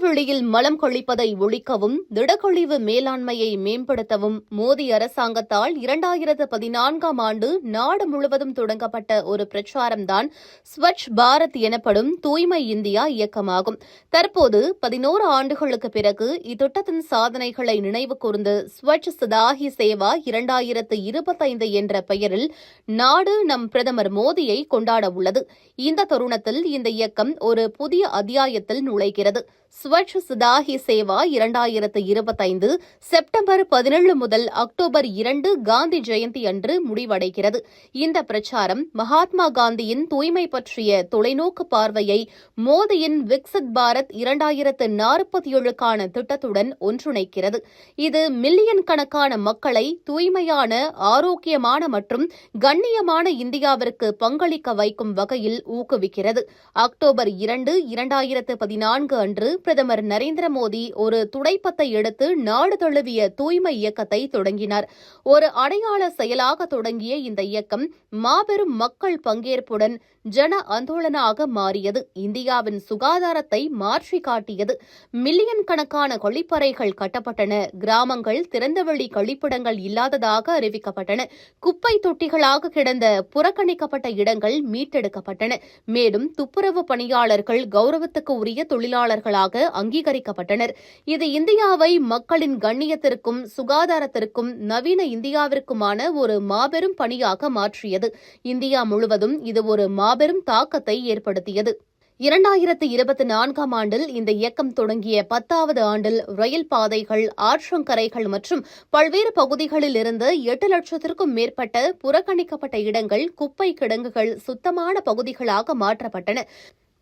வெளியில் மலம் கழிப்பதை ஒழிக்கவும் திடக்கழிவு மேலாண்மையை மேம்படுத்தவும் மோடி அரசாங்கத்தால் இரண்டாயிரத்து பதினான்காம் ஆண்டு நாடு முழுவதும் தொடங்கப்பட்ட ஒரு பிரச்சாரம்தான் ஸ்வச் பாரத் எனப்படும் தூய்மை இந்தியா இயக்கமாகும். தற்போது பதினோரு ஆண்டுகளுக்கு பிறகு இத்திட்டத்தின் சாதனைகளை நினைவு கூர்ந்து ஸ்வச் சதாஹி சேவா இரண்டாயிரத்து இருபத்தைந்து என்ற பெயரில் நாடு நம் பிரதமர் மோடியை கொண்டாட உள்ளது இந்த தருணத்தில் இந்த இயக்கம் ஒரு புதிய அத்தியாயத்தில் நுழைகிறது. ஸ்வச் சுதாஹி சேவா இரண்டாயிரத்து இருபத்தைந்து செப்டம்பர் பதினேழு முதல் அக்டோபர் இரண்டு காந்தி ஜெயந்தி அன்று முடிவடைகிறது. இந்த பிரச்சாரம் மகாத்மா காந்தியின் தூய்மை பற்றிய தொலைநோக்கு பார்வையை மோடியின் விக்சித் பாரத் இரண்டாயிரத்து நாற்பத்தி ஏழுக்கான திட்டத்துடன் ஒன்றிணைக்கிறது. இது மில்லியன் கணக்கான மக்களை தூய்மையான ஆரோக்கியமான மற்றும் கண்ணியமான இந்தியாவிற்கு பங்களிக்க வைக்கும் வகையில் ஊக்குவிக்கிறது. அக்டோபர் இரண்டு இரண்டாயிரத்து பதினான்கு அன்று பிரதமர் நரேந்திர மோடி ஒரு துடைப்பத்தை எடுத்து நாடு தழுவிய தூய்மை இயக்கத்தை தொடங்கினார். ஒரு அடையாள செயலாக தொடங்கிய இந்த இயக்கம் மாபெரும் மக்கள் பங்கேற்புடன் ஜன ஆந்தோலனாக மாறியது. இந்தியாவின் சுகாதாரத்தை மாற்றி காட்டியது. மில்லியன் கணக்கான கழிப்பறைகள் கட்டப்பட்டன. கிராமங்கள் திறந்தவெளி கழிப்பிடங்கள் இல்லாததாக அறிவிக்கப்பட்டன. குப்பை தொட்டிகளாக கிடந்த புறக்கணிக்கப்பட்ட இடங்கள் மீட்டெடுக்கப்பட்டன. மேலும் துப்புரவு பணியாளர்கள் கௌரவத்துக்கு உரிய தொழிலாளர்களாக அங்கீகரிக்கப்பட்டனர். இது இந்தியாவை மக்களின் கண்ணியத்திற்கும் சுகாதாரத்திற்கும் நவீன இந்தியாவிற்குமான ஒரு மாபெரும் பணியாக மாற்றியது. இந்தியா முழுவதும் இது ஒரு மாபெரும் தாக்கத்தை ஏற்படுத்தியது. இரண்டாயிரத்து இருபத்தி நான்காம் ஆண்டில் இந்த இயக்கம் தொடங்கிய பத்தாவது ஆண்டில் ரயில் பாதைகள் ஆற்றங்கரைகள் மற்றும் பல்வேறு பகுதிகளில் இருந்து எட்டு லட்சத்திற்கும் மேற்பட்ட புறக்கணிக்கப்பட்ட இடங்கள் குப்பை கிடங்குகள் சுத்தமான பகுதிகளாக மாற்றப்பட்டன.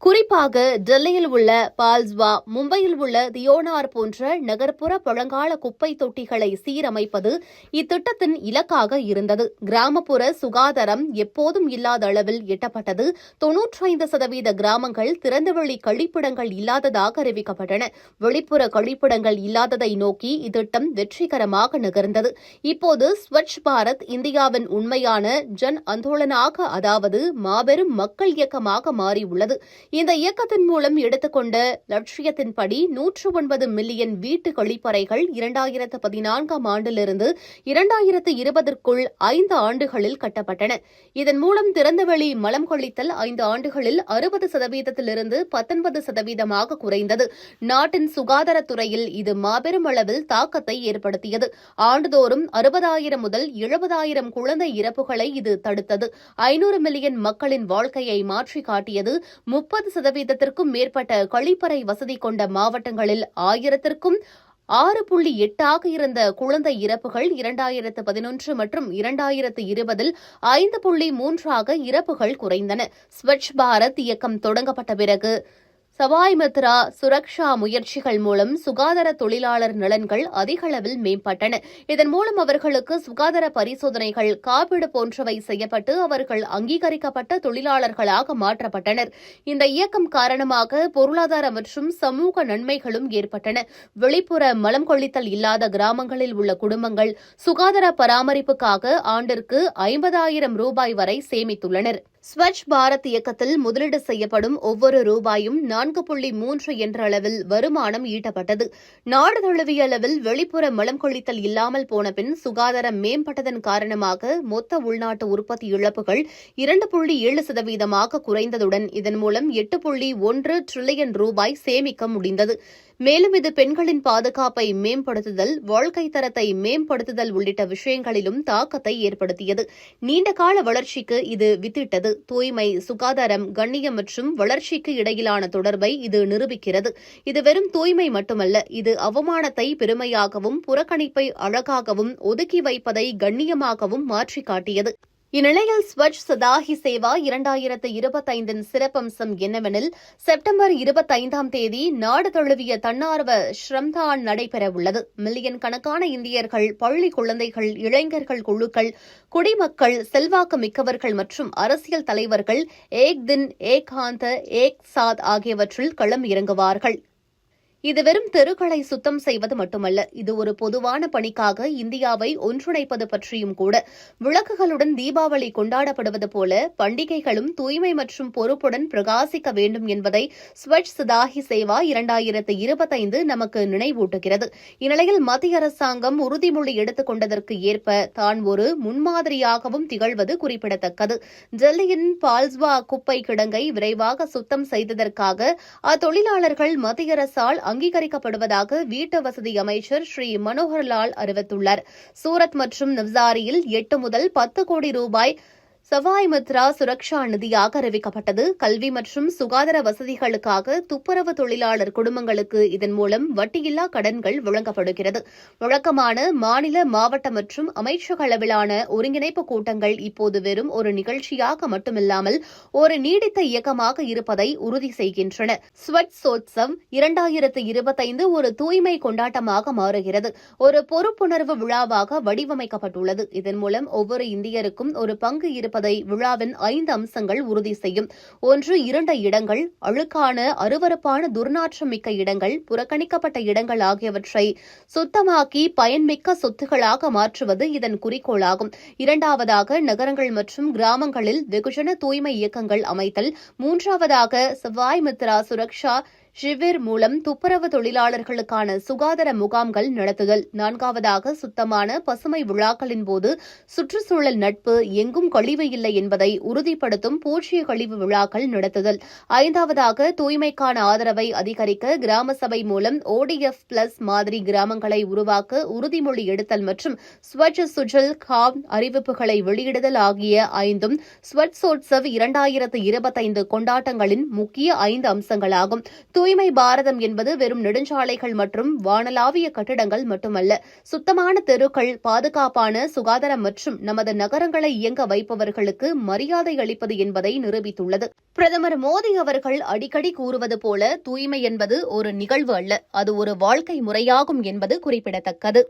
குறிப்பாக டெல்லியில் உள்ள பால்ஸ்வா மும்பையில் உள்ள தியோனார் போன்ற நகர்ப்புற பழங்கால குப்பை தொட்டிகளை சீரமைப்பது இத்திட்டத்தின் இலக்காக இருந்தது. கிராமப்புற சுகாதாரம் எப்போதும் இல்லாத அளவில் எட்டப்பட்டது. தொன்னூற்றைந்து சதவீத கிராமங்கள் திறந்தவெளி கழிப்பிடங்கள் இல்லாததாக அறிவிக்கப்பட்டன. வெளிப்புற கழிப்பிடங்கள் இல்லாததை நோக்கி இத்திட்டம் வெற்றிகரமாக நகர்ந்தது. இப்போது ஸ்வச் பாரத் இந்தியாவின் உண்மையான ஜன் அந்தோலனாக அதாவது மாபெரும் மக்கள் இயக்கமாக மாறியுள்ளது. இந்த இயக்கத்தின் மூலம் எடுத்துக்கொண்ட லட்சியத்தின்படி நூற்று ஒன்பது மில்லியன் வீட்டு கழிப்பறைகள் இரண்டாயிரத்து பதினான்காம் ஆண்டிலிருந்து இரண்டாயிரத்து இருபதற்குள் ஐந்து ஆண்டுகளில் கட்டப்பட்டன. இதன் மூலம் திறந்தவெளி மலம் கழித்தல் ஐந்து ஆண்டுகளில் அறுபது சதவீதத்திலிருந்து பத்தொன்பது சதவீதமாக குறைந்தது. நாட்டின் சுகாதாரத்துறையில் இது மாபெரும் அளவில் தாக்கத்தை ஏற்படுத்தியது. ஆண்டுதோறும் அறுபதாயிரம் முதல் எழுபதாயிரம் குழந்தை இறப்புகளை இது தடுத்தது. ஐநூறு மில்லியன் மக்களின் வாழ்க்கையை மாற்றி காட்டியது முப்பது சதவீதத்திற்கும் மேற்பட்ட கழிப்பறை வசதி கொண்ட மாவட்டங்களில் ஆயிரத்திற்கும் ஆறு புள்ளி எட்டாக இருந்த குழந்தை இறப்புகள் இரண்டாயிரத்து பதினொன்று மற்றும் இரண்டாயிரத்து இருபதில் ஐந்து புள்ளி மூன்றாக இறப்புகள் குறைந்தன. ஸ்வச் பாரத் இயக்கம் தொடங்கப்பட்ட பிறகு சவாய் மித்ரா சுரக்ஷா முயற்சிகள் மூலம் சுகாதார தொழிலாளர் நலன்கள் அதிகளவில் மேம்பட்டன. இதன் மூலம் அவர்களுக்கு சுகாதார பரிசோதனைகள் காப்பீடு போன்றவை செய்யப்பட்டு அவர்கள் அங்கீகரிக்கப்பட்ட தொழிலாளர்களாக மாற்றப்பட்டனர். இந்த இயக்கம் காரணமாக பொருளாதார மற்றும் சமூக நன்மைகளும் ஏற்பட்டன. வெளிப்புற மலம் கொள்ளித்தல் இல்லாத கிராமங்களில் உள்ள குடும்பங்கள் சுகாதார பராமரிப்புக்காக ஆண்டிற்கு ஐம்பதாயிரம் ரூபாய் வரை சேமித்துள்ளனர். ஸ்வச் பாரத் இயக்கத்தில் முதலீடு செய்யப்படும் ஒவ்வொரு ரூபாயும் நான்கு புள்ளி மூன்று என்ற அளவில் வருமானம் ஈட்டப்பட்டது. நாடு தழுவிய அளவில் வெளிப்புற மலம் கொள்ளித்தல் இல்லாமல் போன பின் சுகாதாரம் மேம்பட்டதன் காரணமாக மொத்த உள்நாட்டு உற்பத்தி இழப்புகள் இரண்டு புள்ளி ஏழு சதவீதமாக குறைந்ததுடன் இதன் மூலம் எட்டு புள்ளி ஒன்று டிரில்லியன் ரூபாய் சேமிக்க முடிந்தது. மேலும் இது பெண்களின் பாதுகாப்பை மேம்படுத்துதல் வாழ்க்கை தரத்தை மேம்படுத்துதல் உள்ளிட்ட விஷயங்களிலும் தாக்கத்தை ஏற்படுத்தியது. நீண்டகால வளர்ச்சிக்கு இது வித்திட்டது. தூய்மை சுகாதாரம் கண்ணியம் மற்றும் வளர்ச்சிக்கு இடையிலான தொடர்பை இது நிரூபிக்கிறது. இது வெறும் தூய்மை மட்டுமல்ல இது அவமானத்தை பெருமையாகவும் புறக்கணிப்பை அழகாகவும் ஒதுக்கி வைப்பதை கண்ணியமாகவும் மாற்றி காட்டியது இந்நிலையில் ஸ்வச் சதாகி சேவா இரண்டாயிரத்து இருபத்தைந்தின் சிறப்பம்சம் என்னவெனில் செப்டம்பர் இருபத்தைந்தாம் தேதி நாடு தழுவிய தன்னார்வ ஸ்ரம்தான் நடைபெறவுள்ளது. மில்லியன் கணக்கான இந்தியர்கள் பள்ளி குழந்தைகள் இளைஞர்கள் குழுக்கள் குடிமக்கள் செல்வாக்கு மிக்கவர்கள் மற்றும் அரசியல் தலைவர்கள் ஏக் தின் ஏக் ஆந்த ஏக் சாத் ஆகியவற்றில் களம் இறங்குவார்கள். இது வெறும் தெருக்களை சுத்தம் செய்வது மட்டுமல்ல இது ஒரு பொதுவான பணிக்காக இந்தியாவை ஒன்றிணைப்பது பற்றியும் கூட. விளக்குகளுடன் தீபாவளி கொண்டாடப்படுவது போல பண்டிகைகளும் தூய்மை மற்றும் பொறுப்புடன் பிரகாசிக்க வேண்டும் என்பதை ஸ்வச் சுதாகி சேவா இரண்டாயிரத்து இருபத்தைந்து நமக்கு நினைவூட்டுகிறது. இந்நிலையில் மத்திய அரசாங்கம் உறுதிமொழி எடுத்துக் கொண்டதற்கு ஏற்ப தான் ஒரு முன்மாதிரியாகவும் திகழ்வது குறிப்பிடத்தக்கது. டெல்லியின் பால்ஸ்வா குப்பை கிடங்கை விரைவாக சுத்தம் செய்ததற்காக அத்தொழிலாளர்கள் மத்திய அரசால் அங்கீகரிக்கப்படுவதாக வீட்டு வசதி அமைச்சர் ஸ்ரீ மனோகர்லால் அறிவித்துள்ளார். சூரத் மற்றும் நவ்சாரியில் எட்டு முதல் பத்து கோடி ரூபாய் சவாய் மித்ரா சுரக்ஷா நிதியாக அறிவிக்கப்பட்டது. கல்வி மற்றும் சுகாதார வசதிகளுக்காக துப்புரவு தொழிலாளர் குடும்பங்களுக்கு இதன் மூலம் வட்டியில்லா கடன்கள் வழங்கப்படுகிறது. வழக்கமான மாநில மாவட்ட மற்றும் அமைச்சக அளவிலான ஒருங்கிணைப்பு கூட்டங்கள் இப்போது வெறும் ஒரு நிகழ்ச்சியாக மட்டுமில்லாமல் ஒரு நீடித்த இயக்கமாக இருப்பதை உறுதி செய்கின்றன. ஸ்வட் சோத்சவ் இரண்டாயிரத்து இருபத்தைந்து ஒரு தூய்மை கொண்டாட்டமாக மாறுகிறது. ஒரு பொறுப்புணர்வு விழாவாக வடிவமைக்கப்பட்டுள்ளது. இதன் மூலம் ஒவ்வொரு இந்தியருக்கும் ஒரு பங்கு இருப்பது விழாவின் ஐந்து அம்சங்கள் உறுதி செய்யும். ஒன்று இருண்ட இடங்கள் அழுக்கான அருவருப்பான துர்நாற்றம் மிக்க இடங்கள் புறக்கணிக்கப்பட்ட இடங்கள் ஆகியவற்றை சுத்தமாக்கி பயன்மிக்க சொத்துகளாக மாற்றுவது இதன் குறிக்கோளாகும். இரண்டாவதாக நகரங்கள் மற்றும் கிராமங்களில் வெகுஜன தூய்மை இயக்கங்கள் அமைத்தல். மூன்றாவதாக செவ்வாய் மித்ரா சுரக்ஷா ஷிவிர் மூலம் துப்புரவு தொழிலாளர்களுக்கான சுகாதார முகாம்கள் நடத்துதல். நான்காவதாக சுத்தமான பசுமை விழாக்களின் போது சுற்றுச்சூழல் நட்பு எங்கும் கழிவு இல்லை என்பதை உறுதிப்படுத்தும் பூஜ்ய கழிவு விழாக்கள் நடத்துதல். ஐந்தாவதாக தூய்மைக்கான ஆதரவை அதிகரிக்க கிராம சபை மூலம் ஓடிஎஃப் பிளஸ் மாதிரி கிராமங்களை உருவாக்க உறுதிமொழி எடுத்தல் மற்றும் ஸ்வச் சுஜல் காம் அறிவிப்புகளை வெளியிடுதல் ஆகிய ஐந்தும் ஸ்வச் சோட்சவ் இரண்டாயிரத்து இருபத்தைந்து கொண்டாட்டங்களின் முக்கிய ஐந்து அம்சங்களாகும். தூய்மை பாரதம் என்பது வெறும் நெடுஞ்சாலைகள் மற்றும் வானலாவிய கட்டிடங்கள் மட்டுமல்ல சுத்தமான தெருக்கள் பாதுகாப்பான சுகாதாரம் மற்றும் நமது நகரங்களை இயங்க வைப்பவர்களுக்கு மரியாதை அளிப்பது என்பதை நிரூபித்துள்ளது. பிரதமர் மோடி அவர்கள் அடிக்கடி கூறுவது போல தூய்மை என்பது ஒரு நிகழ்வு அல்ல அது ஒரு வாழ்க்கை முறையாகும் என்பது குறிப்பிடத்தக்கது.